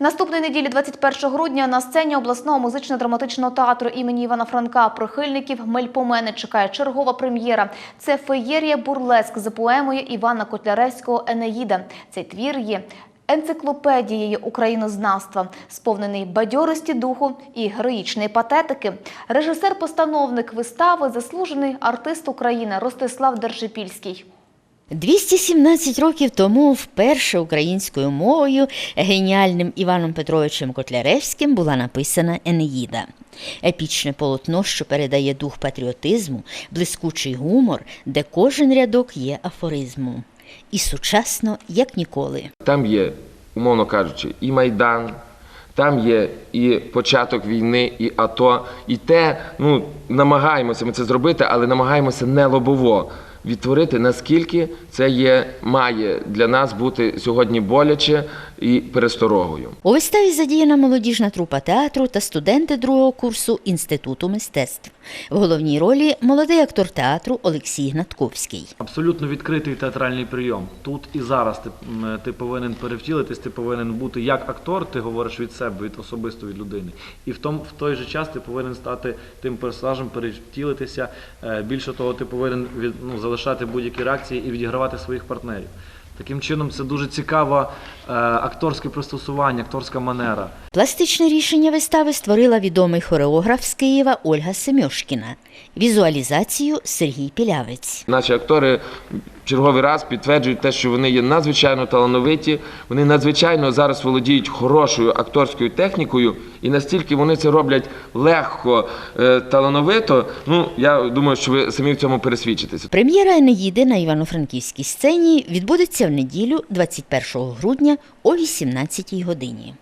Наступної неділі, 21 грудня, на сцені обласного музично-драматичного театру імені Івана Франка прихильників Мельпомени чекає чергова прем'єра. Це феєрія бурлеск за поемою Івана Котляревського Енеїда. Цей твір є енциклопедією українознавства, сповнений бадьорості духу і героїчної патетики. Режисер-постановник вистави, заслужений артист України Ростислав Держипільський. 217 років тому вперше українською мовою геніальним Іваном Петровичем Котляревським була написана Енеїда. Епічне полотно, що передає дух патріотизму, блискучий гумор, де кожен рядок є афоризмом. І сучасно, як ніколи. Там є, умовно кажучи, і Майдан, там є і початок війни, і АТО. І те, ну, намагаємося ми це зробити, але намагаємося не лобово відтворити, наскільки це є, має для нас бути сьогодні боляче і пересторогою. У виставі задіяна молодіжна трупа театру та студенти другого курсу Інституту мистецтв. В головній ролі молодий актор театру Олексій Гнатковський. Абсолютно відкритий театральний прийом. Тут і зараз ти, ти повинен перевтілитись, ти повинен бути як актор, ти говориш від себе, від особисто від людини. І в, том, в той же час ти повинен стати тим персонажем, перевтілитися. Е, Більше того, ти повинен від, ну, залишати будь-які реакції і відігравати своїх партнерів. Таким чином, це дуже цікаве акторське пристосування, акторська манера. Пластичне рішення вистави створила відомий хореограф з Києва Ольга Семьошкіна. Візуалізацію Сергій Пілявець. Наші актори черговий раз підтверджують те, що вони є надзвичайно талановиті, вони надзвичайно зараз володіють хорошою акторською технікою, і настільки вони це роблять легко, е, талановито. Ну я думаю, що ви самі в цьому пересвідчитеся. Прем'єра Енеїди на Івано-Франківській сцені відбудеться в неділю 21 грудня о 18 годині.